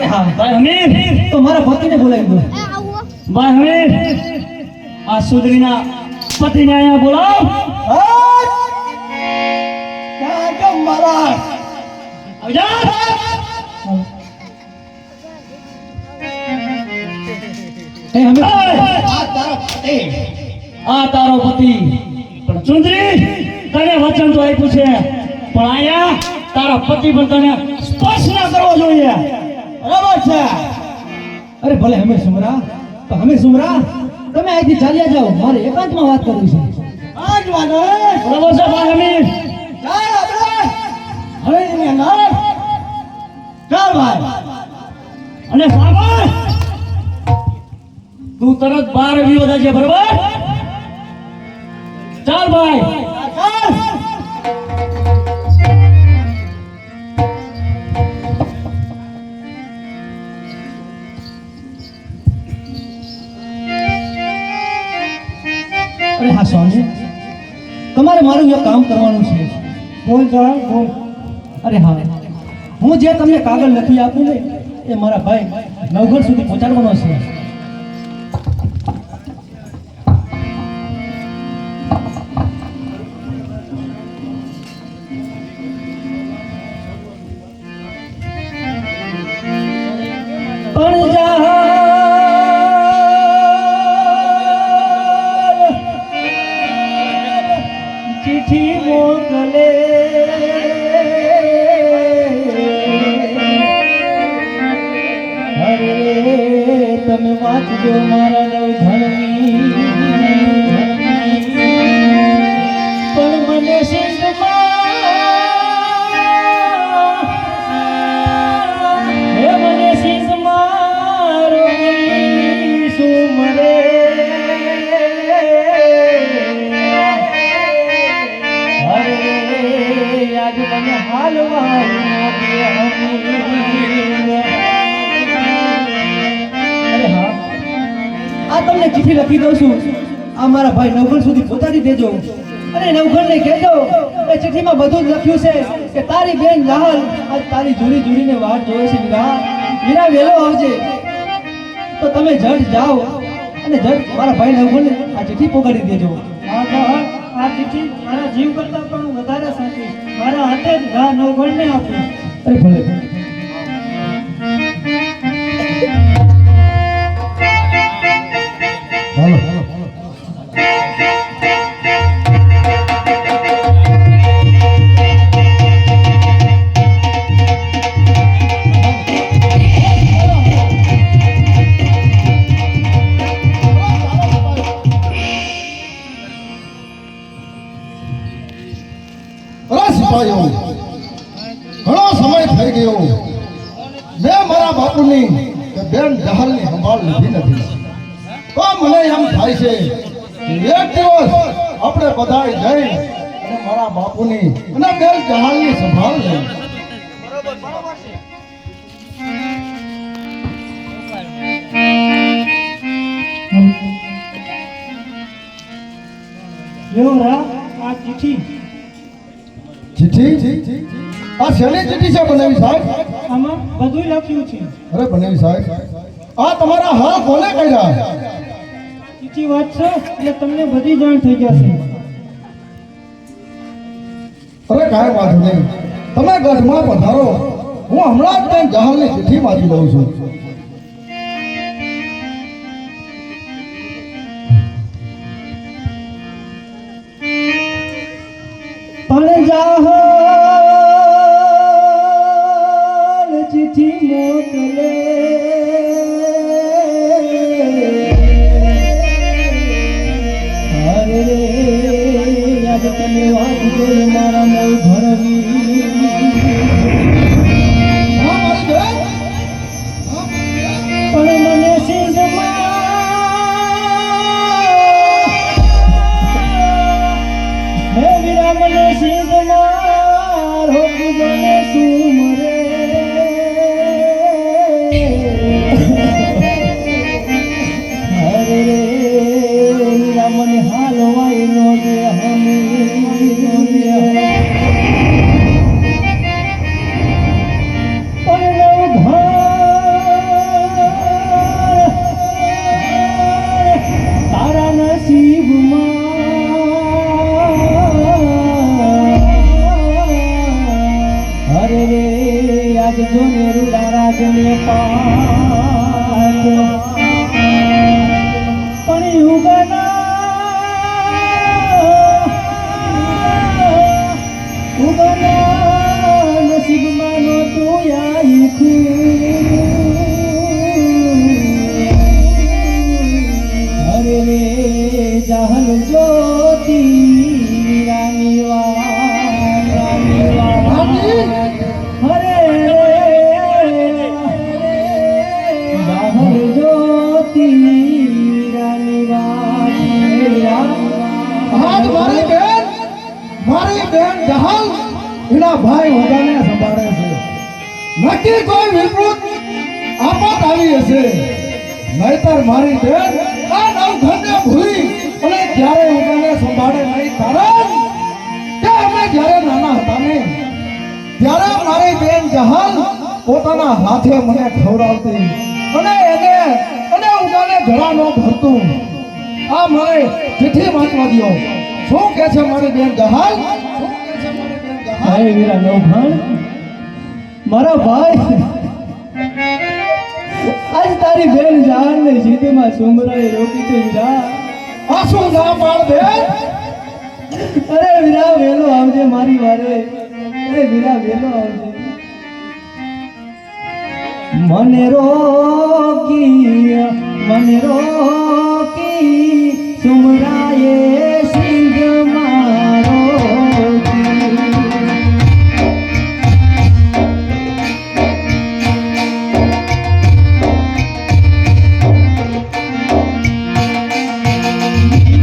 અરે હા ભાઈ હમીર તો મારા પતિને બોલાવી દો. ભાઈ હમીર આ સુધરીના પતિને અહીંયા બોલાવ. મારા આવી જા. એ અમે આ તારો પતિ. આ પણ સુંદરી તને વચન તો આપ્યું છે. પણ અહીંયા તારા પતિ પણ તને સ્પર્શ ના કરવો જોઈએ. બરાબર છે. અરે ભલે અમે સુમરા તો અમે સુમરા તમે અહીંથી ચાલ્યા જાઓ. મારે એકાંતમાં વાત કરવી છે. આજ વાત બરાબર છે ભાઈ હમીર ચાલ આપણે. હવે એની અંદર ચાલ ભાઈ. અને સાંભળ તું તરત બાર આવ્યો છે બરાબર? ચાલ ભાઈ. ચાલ. અરે હા, સ્વામી. તમારે મારું એક કામ કરવાનું છે. બોલ જરા બોલ અરે હા. હું જે તમને કાગળ લખી આપું ને, એ મારા ભાઈ નવઘર સુધી પહોંચાડવાનો છે. તમે વાંચજો મારા નવઘણની પણ મને સિંધમાં ચિઠ્ઠી લખી દઉં છું. આ મારા ભાઈ નવઘણ સુધી પહોંચાડી દેજો. અને નવઘણને કહેજો એ ચિઠ્ઠીમાં બધું જ લખ્યું છે કે તારી બેન લાહલ આજ તારી જોડી જોડીને વાટ જોવે છે. વીરા વીરા વેલો આવજે. તો તમે જડ જાઓ અને જડ મારા ભાઈ નવઘણને આ ચિઠ્ઠી પોગાડી દેજો. આ ચિઠ્ઠી મારા જીવ કરતા પણ વધારે સાચી મારા હાથે જ ઘા નવગણને આપીશ અરે ભલે. સિપાહીઓ ઘણો સમય થઈ ગયો. મેં મારા બાપુની બેન જહલની સંભાળ લીધી નથી. તો મને એમ થાય છે એક દિવસ આપણે બધા જઈ મારા બાપુની અને બેન જહાલની સંભાળ લઈ લ્યો રા આ ચિઠ્ઠી ચિઠ્ઠી? આ શેની ચિઠ્ઠી છે બનાવી સાહેબ? આમાં બધું લખ્યું છે. અરે બનાવી સાહેબ આ તમારા હા કોને કર્યા? ચિઠ્ઠી વાંચશો એટલે તમને બધી જાણ થઈ જશે. અરે કાંઈ વાંધો નહીં. તમે ગઢમાં પધારો. હું હમણાં જ ત્યાં જહાલની ચિઠ્ઠી વાંચી દઉં છું. પણ જાહલ ચિઠ્ઠી મોકલે અરે રે, યાદ તમે વાત કરી મારા મારી બેન પણ મને સિંધમાં હે વીરા મને સિંધમાં મને ગમે પણ ઉગના મારી મારી બેન આ નવઘરને ભૂલી અને ક્યારે સંભાળે નહીં. કારણ જ્યારે નાના હતા ને, ત્યારે મારી બેન જહાલ પોતાના હાથે મને ખવડાવતી અને એને અને ઉગાને ઘણા ન ભરતું. આ મારે ચિઠ્ઠી વાંચવા દો શું કહે છે મારી બેન જહાલ હાય વીરા નવઘણ મારા ભાઈ આજ તારી બેન જાન ને જીદમાં સુમરાએ રોકી છે વીરા. આ શું ના પાડ દે? અરે વીરા વેલો આવજે મારી વારે. અરે વીરા વેલો આવજે. મને રોકી મને રોકી સુમરા